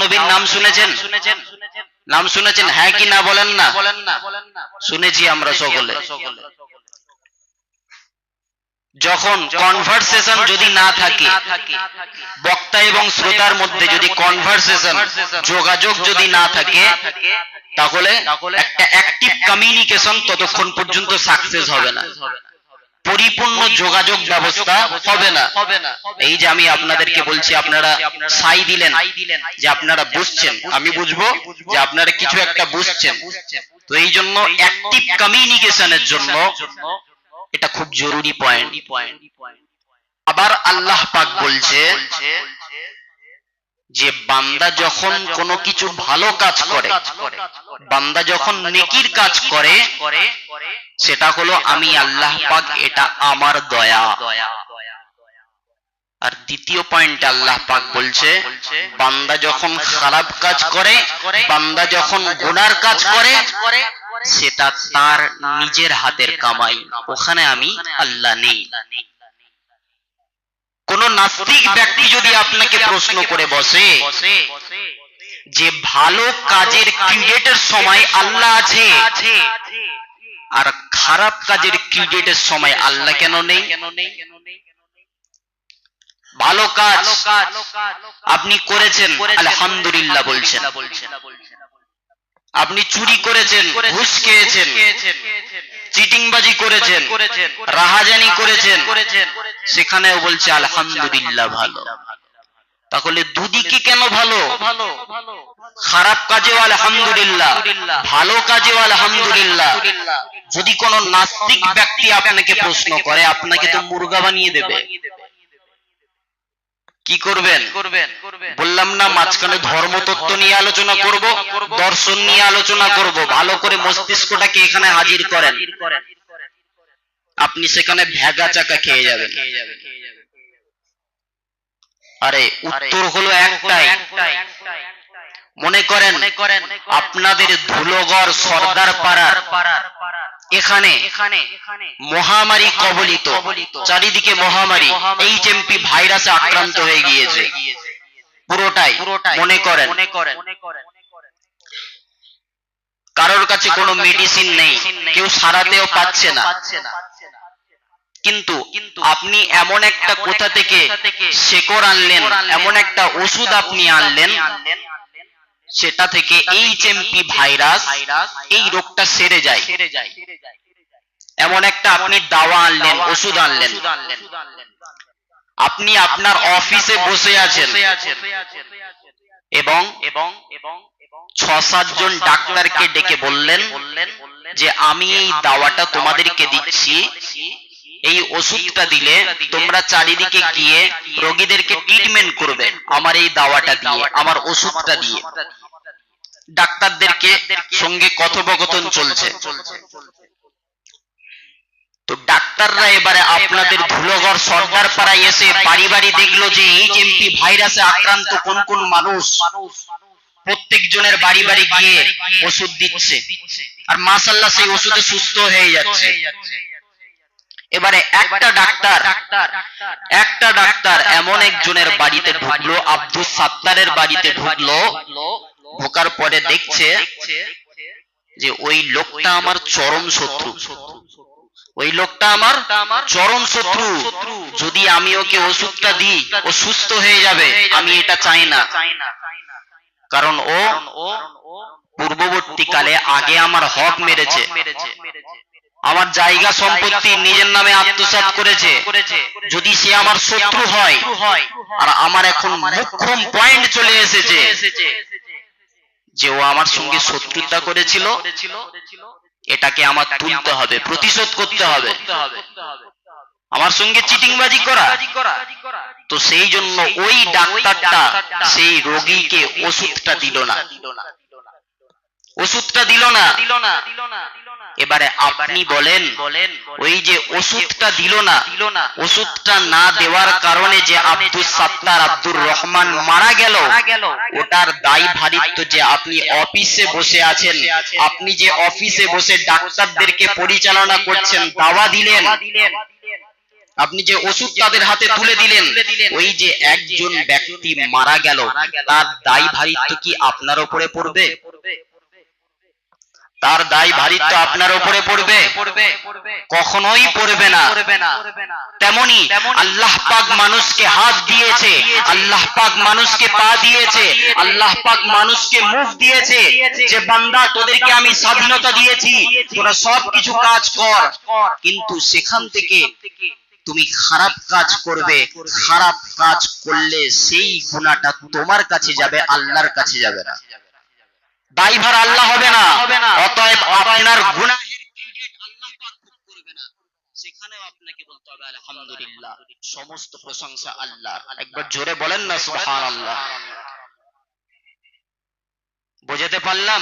নবীর নাম শুনেছেন? নাম শুনেছেন? হ্যাঁ কি না বলেন না? শুনেছি আমরা সকলে। যখন কনভারসেশন যদি না থাকে বক্তা এবং শ্রোতার মধ্যে যদি কনভারসেশন যোগাযোগ যদি না থাকে তাহলে একটা অ্যাক্টিভ কমিউনিকেশন ততক্ষণ পর্যন্ত সাকসেস হবে না। পরিপূর্ণ যোগাযোগ ব্যবস্থা হবে না। এই যে আমি আপনাদেরকে বলছি, আপনারা সাই দিলেন যে আপনারা বুঝছেন। আমি বুঝব যে আপনারা কিছু একটা বুঝছেন। তো এই জন্য অ্যাক্টিভ কমিউনিকেশনের জন্য এটা খুব জরুরি পয়েন্ট আবার আল্লাহ পাক বলছে যে বান্দা যখন কোনো কিছু ভালো কাজ করে বান্দা যখন নেকির কাজ করে সেটা হলো আমি আল্লাহ পাক এটা আমার দয়া। আর দ্বিতীয় পয়েন্ট আল্লাহ পাক বলছে বান্দা যখন খারাপ কাজ করে বান্দা যখন গুনার কাজ করে সেটা তার নিজের হাতের কামাই। ওখানে আমি আল্লাহ নেই। নাস্তিক ব্যক্তি যদি আপনাকে প্রশ্ন করে বসে যে ভালো কাজের ক্রিয়েটের সময় আল্লাহ আছে আর খারাপ কাজের ক্রিয়েটের সময় আল্লাহ কেন নেই? ভালো কাজ আপনি করেছেন, আলহামদুলিল্লাহ বলছেন। আপনি চুরি করেছেন ঘুষ খেয়েছেন চিটিংবাজি করেছেন রাহাজানি করেছেন সেখানেও বলছে আলহামদুলিল্লাহ ভালো। তাহলে দুদিকে কেন ভালো? খারাপ কাজেও আলহামদুলিল্লাহ ভালো কাজেও আলহামদুলিল্লাহ। যদি কোন নাস্তিক ব্যক্তি আপনাকে প্রশ্ন করে আপনাকে তো মুরগা বানিয়ে দেবে। কি করবেন? বললাম না, মাঝখানে ধর্মতত্ত্ব নিয়ে আলোচনা করব, দর্শন নিয়ে আলোচনা করব, ভালো করে মস্তিষ্কটাকে এখানে হাজির করেন। আপনি সেখানে ভেগা চাকা খেয়ে যাবেন। আরে, উত্তর হলো একটাই। মনে করেন, আপনাদের ধুলোগড় সর্দার পাড়ার এখানে মহামারী কবলিত। চারিদিকে মহামারী। এইচ এমপি ভাইরাসে আক্রান্ত হয়ে গিয়েছে। পুরোটাই মনে করেন। কারোর কাছে কোনো মেডিসিন নেই। কেউ সারাতেও পাচ্ছে না। কিন্তু আপনি এমন একটা কোথা থেকে শেকড় আনলেন? এমন একটা ওষুধ আপনি আনলেন? সেটা থেকে এইচ এমপি ভাইরাস এই রোগটা সেরে যায়। এমন একটা আপনি দাওয়া আনলেন ওষুধ আনলেন। আপনি আপনার অফিসে বসে আছেন। এবং এবং ছ সাতজন ডাক্তারকে ডেকে বললেন যে আমি এই দাওয়াটা তোমাদেরকে দিচ্ছি। এই ওষুধটা দিলে তোমরা চারিদিকে গিয়ে রোগীদেরকে ট্রিটমেন্ট করবে আমার এই দাওয়াটা দিয়ে, আমার ওষুধটা দিয়ে। ডাক্তারদেরকে সঙ্গে কথোপকথন চলছে। তো ডাক্তাররা এবারে আপনাদের ধুলোগড় সর্দার পাড়ায় এসে বাড়ি বাড়ি দেখল যে এইচ এমপি ভাইরাসে আক্রান্ত কোন কোন মানুষ। প্রত্যেক জনের বাড়ি বাড়ি গিয়ে ওষুধ দিচ্ছে। আর মাসাল্লাহ সেই ওষুধে সুস্থ হয়ে যাচ্ছে। এবারে একটা ডাক্তার একটা ডাক্তার এমন একজনের বাড়িতে ঢুকলো আব্দুল সাত্তারের বাড়িতে ঢুকলো। ঢোকার পরে দেখছে যে ওই লোকটা আমার চরম শত্রু। ওই লোকটা আমার চরম শত্রু। যদি আমি ওকে ওষুধটা দিই ও সুস্থ হয়ে যাবে। আমি এটা চাই না। কারণ ও পূর্ববর্তীকালে আগে আমার হক মেরেছে। আমার জায়গা সম্পত্তি নিজের নামে আত্মসাৎ করেছে। যদি সে আমার শত্রু হয়, আর আমার এখন মুখ্যম পয়েন্ট চলে এসেছে, যে ও আমার সঙ্গে শত্রুতা করেছিল, এটাকে আমার তুলতে হবে, প্রতিশোধ করতে হবে। আমার সঙ্গে চিটিংবাজি করা। তো সেই জন্য ওই ডাক্তারটা, সেই রোগীকে ওষুধটা দিল না। ওষুধটা দিল না। এবারে আপনি বলেন ওই যে ওষুধটা দিল না ওষুধটা না দেওয়ার কারণে যে আব্দুল সাত্তার আব্দুর রহমান মারা গেল ওটার দায়ী ভারিত্ব যে আপনি অফিসে বসে আছেন আপনি যে অফিসে বসে ডাক্তারদেরকে পরিচালনা করছেন দাওয়া দিলেন আপনি যে ওষুধ তাদের হাতে তুলে দিলেন ওই যে একজন ব্যক্তি মারা গেল তার দায়ী ভারিত্ব কি আপনার উপরে পড়বে? তার দায় ভারিত্ব আপনার উপরে পড়বে। কখনোই পড়বে না। তেমনি আল্লাহ পাক মানুষকে হাত দিয়েছে। আল্লাহ পাক মানুষকে পা দিয়েছে। আল্লাহ পাক মানুষকে মুখ দিয়েছে যে, বান্দা, তোদেরকে আমি স্বাধীনতা দিয়েছি। তোরা সব কিছু কাজ কর। কিন্তু সেখান থেকে তুমি খারাপ কাজ করবে। খারাপ কাজ করলে সেই গুণাটা তোমার কাছে যাবে, আল্লাহর কাছে যাবে না। দায়ভার আল্লাহ হবে না। অতএব আপনার গুনাহের ক্রেডিট আল্লাহ পাক ভোগ করবে না। সেখানেও আপনাকে বলতে হবে, আলহামদুলিল্লাহ। সমস্ত প্রশংসা আল্লাহর। একবার জোরে বলেন না, সুবহানাল্লাহ। বোঝাতে পারলাম?